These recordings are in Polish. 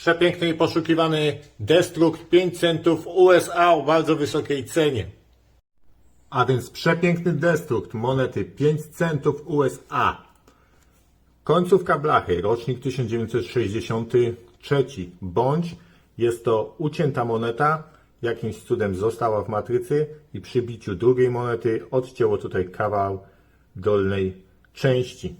Przepiękny i poszukiwany Destruct 5 centów USA o bardzo wysokiej cenie. A więc przepiękny Destruct monety 5 centów USA. Końcówka blachy, rocznik 1963, bądź jest to ucięta moneta, jakimś cudem została w matrycy i przy biciu drugiej monety odcięło tutaj kawał dolnej części.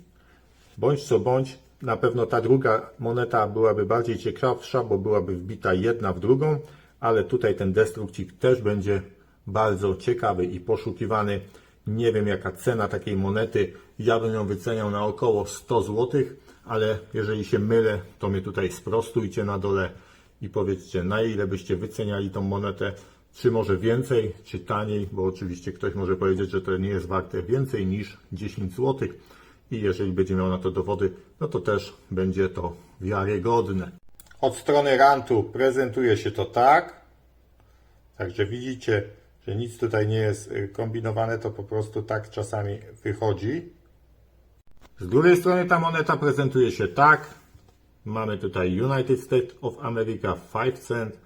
Bądź co bądź, na pewno ta druga moneta byłaby bardziej ciekawsza, bo byłaby wbita jedna w drugą, ale tutaj ten destrukcik też będzie bardzo ciekawy i poszukiwany. Nie wiem jaka cena takiej monety, ja bym ją wyceniał na około 100 zł, ale jeżeli się mylę, to mnie tutaj sprostujcie na dole i powiedzcie na ile byście wyceniali tą monetę, czy może więcej, czy taniej, bo oczywiście ktoś może powiedzieć, że to nie jest warte więcej niż 10 zł i jeżeli będzie miał na to dowody, no to też będzie to wiarygodne. Od strony rantu prezentuje się to tak, także widzicie, że nic tutaj nie jest y, kombinowane, to po prostu tak czasami wychodzi. Z drugiej strony ta moneta prezentuje się tak. Mamy tutaj United States of America 5 cent.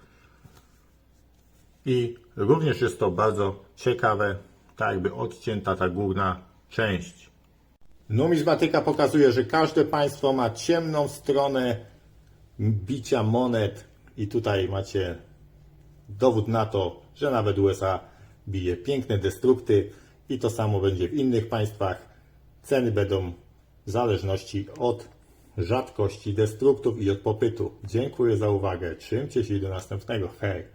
I również jest to bardzo ciekawe, tak jakby odcięta ta górna część. Numizmatyka pokazuje, że każde państwo ma ciemną stronę bicia monet i tutaj macie dowód na to, że nawet USA bije piękne destrukty i to samo będzie w innych państwach. Ceny będą w zależności od rzadkości destruktów i od popytu. Dziękuję za uwagę. Trzymcie się i do następnego. Hej!